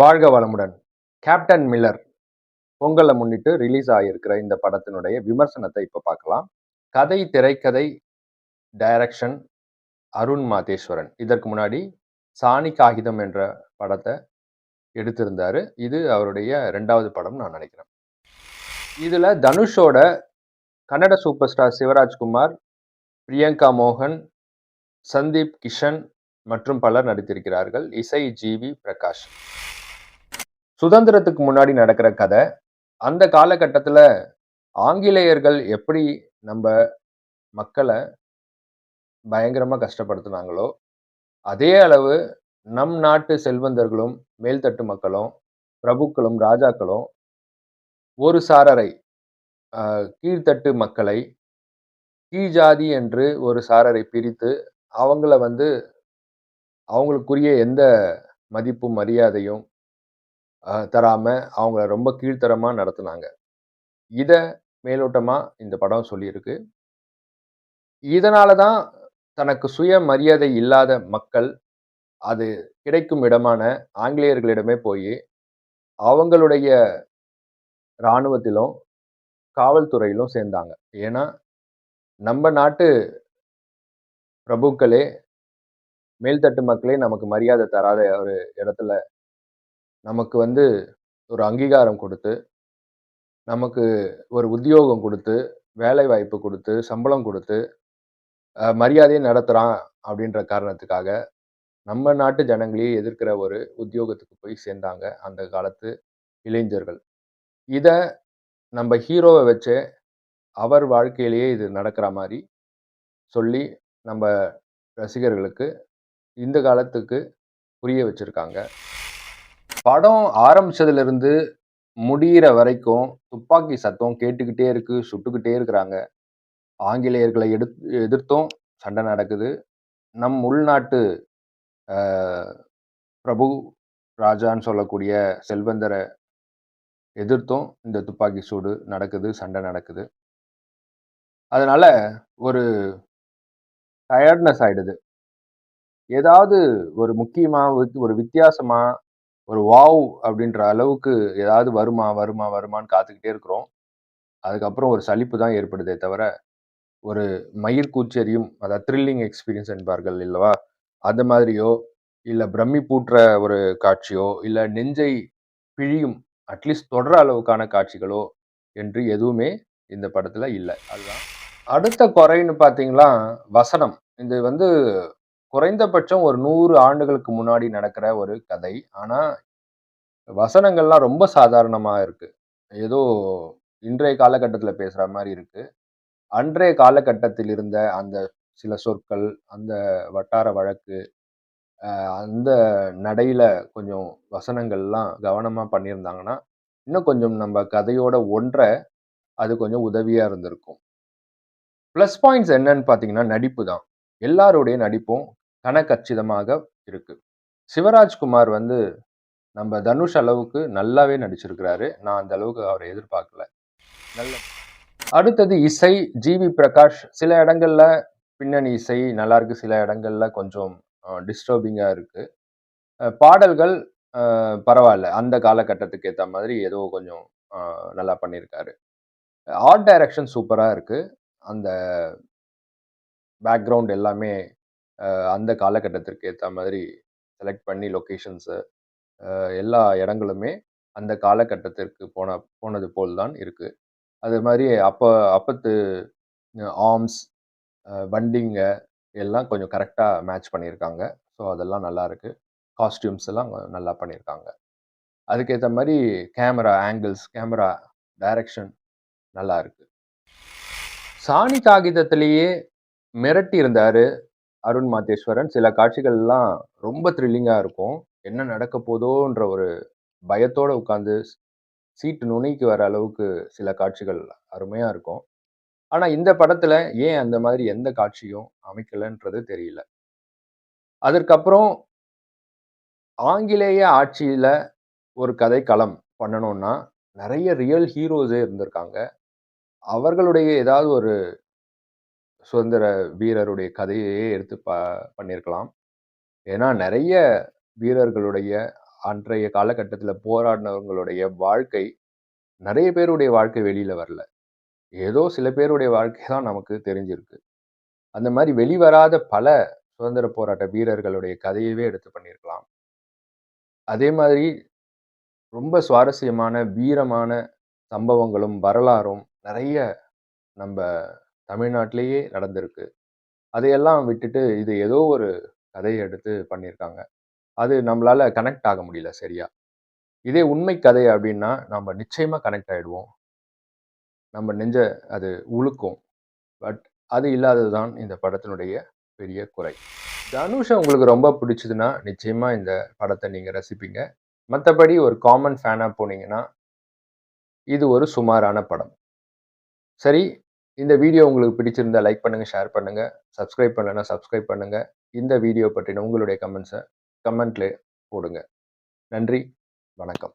வாழ்க வளமுடன். Captain Miller பொங்கலை முன்னிட்டு ரிலீஸ் ஆகியிருக்கிற இந்த படத்தினுடைய விமர்சனத்தை இப்போ பார்க்கலாம். கதை திரைக்கதை டைரக்ஷன் அருண் மாதேஸ்வரன். இதற்கு முன்னாடி சாணி காகிதம் என்ற படத்தை எடுத்திருந்தார். இது அவருடைய ரெண்டாவது படம் நான் நினைக்கிறேன். இதில் தனுஷோட கன்னட சூப்பர் ஸ்டார் சிவராஜ்குமார் பிரியங்கா மோகன் சந்தீப் கிஷன் மற்றும் பலர் நடித்திருக்கிறார்கள். இசை ஜிவி பிரகாஷ். சுதந்திரத்துக்கு முன்னாடி நடக்கிற கதை அந்த காலகட்டத்தில் ஆங்கிலேயர்கள் எப்படி நம்ம மக்களை பயங்கரமாக கஷ்டப்படுத்தினாங்களோ அதே அளவு நம் நாட்டு செல்வந்தர்களும் மேல்தட்டு மக்களும் பிரபுக்களும் ராஜாக்களும் ஒரு சாரரை கீழ்த்தட்டு மக்களை கீழ்ஜாதி என்று ஒரு சாரரை பிரித்து அவங்கள வந்து அவங்களுக்குரிய எந்த மதிப்பும் மரியாதையும் தராமல் அவங்கள ரொம்ப கீழ்த்தரமாக நடத்துனாங்க. இதை மேலோட்டமாக இந்த படம் சொல்லியிருக்கு. இதனால தான் தனக்கு சுய மரியாதை இல்லாத மக்கள் அது கிடைக்கும் இடமான ஆங்கிலேயர்களிடமே போய் அவங்களுடைய இராணுவத்திலும் காவல்துறையிலும் சேர்ந்தாங்க. ஏன்னா நம்ம நாட்டு பிரபுக்களே மேல்தட்டு மக்களே நமக்கு மரியாதை தராத ஒரு இடத்துல நமக்கு வந்து ஒரு அங்கீகாரம் கொடுத்து நமக்கு ஒரு உத்தியோகம் கொடுத்து வேலை வாய்ப்பு கொடுத்து சம்பளம் கொடுத்து மரியாதையை நடத்துகிறான் அப்படின்ற காரணத்துக்காக நம்ம நாட்டு ஜனங்களையே எதிர்க்கிற ஒரு உத்தியோகத்துக்கு போய் சேர்ந்தாங்க அந்த காலத்து இளைஞர்கள். இதை நம்ம ஹீரோவை வச்சு அவர் வாழ்க்கையிலேயே இது நடக்கிற மாதிரி சொல்லி நம்ம ரசிகர்களுக்கு இந்த காலத்துக்கு புரிய வச்சுருக்காங்க. படம் ஆரம்பிச்சதுல இருந்து முடியிற வரைக்கும் துப்பாக்கி சத்தம் கேட்டுக்கிட்டே இருக்கு சுட்டுக்கிட்டே இருக்கிறாங்க. ஆங்கிலேயர்களை எடுத் எதிர்த்தும் சண்டை நடக்குது. நம் உள்நாட்டு பிரபு ராஜான்னு சொல்லக்கூடிய செல்வந்தரை எதிர்த்தும் இந்த துப்பாக்கி சூடு நடக்குது சண்டை நடக்குது. அதனால ஒரு டயர்ட்னஸ் ஆயிடுது. ஏதாவது ஒரு முக்கியமா ஒரு வித்தியாசமா ஒரு வாவ் அப்படின்ற அளவுக்கு ஏதாவது வருமா வருமா வருமான்னு காத்துக்கிட்டே இருக்கிறோம். அதுக்கப்புறம் ஒரு சலிப்பு தான் ஏற்படுதே தவிர ஒரு மயிர் கூச்செறியும் அதாவது த்ரில்லிங் எக்ஸ்பீரியன்ஸ் என்பார்கள் இல்லவா? அந்த மாதிரியோ இல்லை பிரம்மி பூட்டுற ஒரு காட்சியோ இல்லை நெஞ்சை பிழியும் அட்லீஸ்ட் தொடர அளவுக்கான காட்சிகளோ என்று எதுவுமே இந்த படத்தில் இல்லை. அதுதான். அடுத்த குறைன்னு பார்த்தீங்களா வசனம். இது வந்து குறைந்தபட்சம் ஒரு நூறு ஆண்டுகளுக்கு முன்னாடி நடக்கிற ஒரு கதை. ஆனால் வசனங்கள்லாம் ரொம்ப சாதாரணமாக இருக்குது ஏதோ இன்றைய காலகட்டத்தில் பேசுகிற மாதிரி இருக்குது அன்றைய காலகட்டத்தில் இருந்த அந்த சில சொற்கள் அந்த வட்டார வழக்கு அந்த நடையில் கொஞ்சம் வசனங்கள்லாம் கவனமாக பண்ணியிருந்தாங்கன்னா இன்னும் கொஞ்சம் நம்ம கதையோட ஒன்றை அது கொஞ்சம் உதவியாக இருந்திருக்கும். ப்ளஸ் பாயிண்ட்ஸ் என்னன்னு பார்த்தீங்கன்னா நடிப்பு தான். எல்லாருடைய நடிப்பும் கனக்கச்சிதமாக இருக்கு. சிவராஜ்குமார் வந்து நம்ம தனுஷ் அளவுக்கு நல்லாவே நடிச்சிருக்கிறாரு. நான் அந்த அளவுக்கு அவரை எதிர்பார்க்கல. நல்ல அடுத்தது இசை. ஜிவி பிரகாஷ் சில இடங்கள்ல பின்னணி இசை நல்லா இருக்கு. சில இடங்கள்ல கொஞ்சம் டிஸ்டர்பிங்கா இருக்கு. பாடல்கள் பரவாயில்ல. அந்த காலகட்டத்துக்கு ஏற்ற மாதிரி ஏதோ கொஞ்சம் நல்லா பண்ணியிருக்காரு ஆர்ட் டைரக்ஷன் சூப்பராக இருக்கு. அந்த பேக்ரவுண்ட் எல்லாமே அந்த காலகட்டத்திற்கு ஏற்ற மாதிரி செலக்ட் பண்ணி லொக்கேஷன்ஸு எல்லா இடங்களுமே அந்த காலகட்டத்திற்கு போன போனது போல் தான் இருக்குது அது மாதிரி அப்போ அப்பத்து ஆர்ம்ஸ் வண்டிங்க எல்லாம் கொஞ்சம் கரெக்டாக மேட்ச் பண்ணியிருக்காங்க ஸோ அதெல்லாம் நல்லா இருக்குது காஸ்டியூம்ஸ் எல்லாம் நல்லா பண்ணியிருக்காங்க அதுக்கேற்ற மாதிரி கேமரா ஆங்கிள்ஸ் கேமரா டைரக்ஷன் நல்லா இருக்கு. சாணி காகிதத்திலேயே மிரட்டி இருந்தார் அருண் மாதேஸ்வரன் சில காட்சிகள்லாம் ரொம்ப த்ரில்லிங்காக இருக்கும். என்ன நடக்க போதோன்ற ஒரு பயத்தோட உட்காந்து சீட்டு நுனிக்கு வர அளவுக்கு சில காட்சிகள் அருமையா இருக்கும். ஆனா இந்த படத்துல ஏன் அந்த மாதிரி எந்த காட்சியும் அமைக்கலன்றது தெரியல. அதற்கப்புறம் ஆங்கிலேய ஆட்சியில ஒரு கதை களம் பண்ணணும்னா நிறைய ரியல் ஹீரோஸே இருந்திருக்காங்க. அவர்களுடைய ஏதாவது ஒரு சுதந்திர வீரருடைய கதையையே எடுத்து ப பண்ணியிருக்கலாம் ஏன்னா நிறைய வீரர்களுடைய அன்றைய காலகட்டத்தில் போராடினவங்களுடைய வாழ்க்கை, நிறைய பேருடைய வாழ்க்கை வெளியில் வரல. ஏதோ சில பேருடைய வாழ்க்கை தான் நமக்கு தெரிஞ்சிருக்கு. அந்த மாதிரி வெளிவராத பல சுதந்திர போராட்ட வீரர்களுடைய கதையவே எடுத்து பண்ணியிருக்கலாம். அதே மாதிரி ரொம்ப சுவாரஸ்யமான, வீரமான சம்பவங்களும், வரலாறும் நிறைய நம்ம தமிழ்நாட்டிலேயே நடந்திருக்கு. அதையெல்லாம் விட்டுட்டு, இது ஏதோ ஒரு கதையை எடுத்து பண்ணியிருக்காங்க. அது நம்மளால கனெக்ட் ஆக முடியல சரியா. இதே உண்மை கதை அப்படின்னா நம்ம நிச்சயமாக கனெக்ட் ஆகிடுவோம் நம்ம நெஞ்ச அது உழுக்கும் பட் அது இல்லாதது தான் இந்த படத்தினுடைய பெரிய குறை. தனுஷை உங்களுக்கு ரொம்ப பிடிச்சதுன்னா, நிச்சயமாக இந்த படத்தை நீங்கள் ரசிப்பீங்க. மற்றபடி ஒரு காமன் ஃபேனாக போனீங்கன்னா இது ஒரு சுமாரான படம். சரி, இந்த வீடியோ உங்களுக்கு பிடிச்சிருந்தா லைக் பண்ணுங்கள் ஷேர் பண்ணுங்கள் சப்ஸ்கிரைப் பண்ணலன்னா சப்ஸ்கிரைப் பண்ணுங்கள் இந்த வீடியோ பற்றின உங்களுடைய கமெண்ட்ஸை கமெண்ட்ல போடுங்க. நன்றி, வணக்கம்.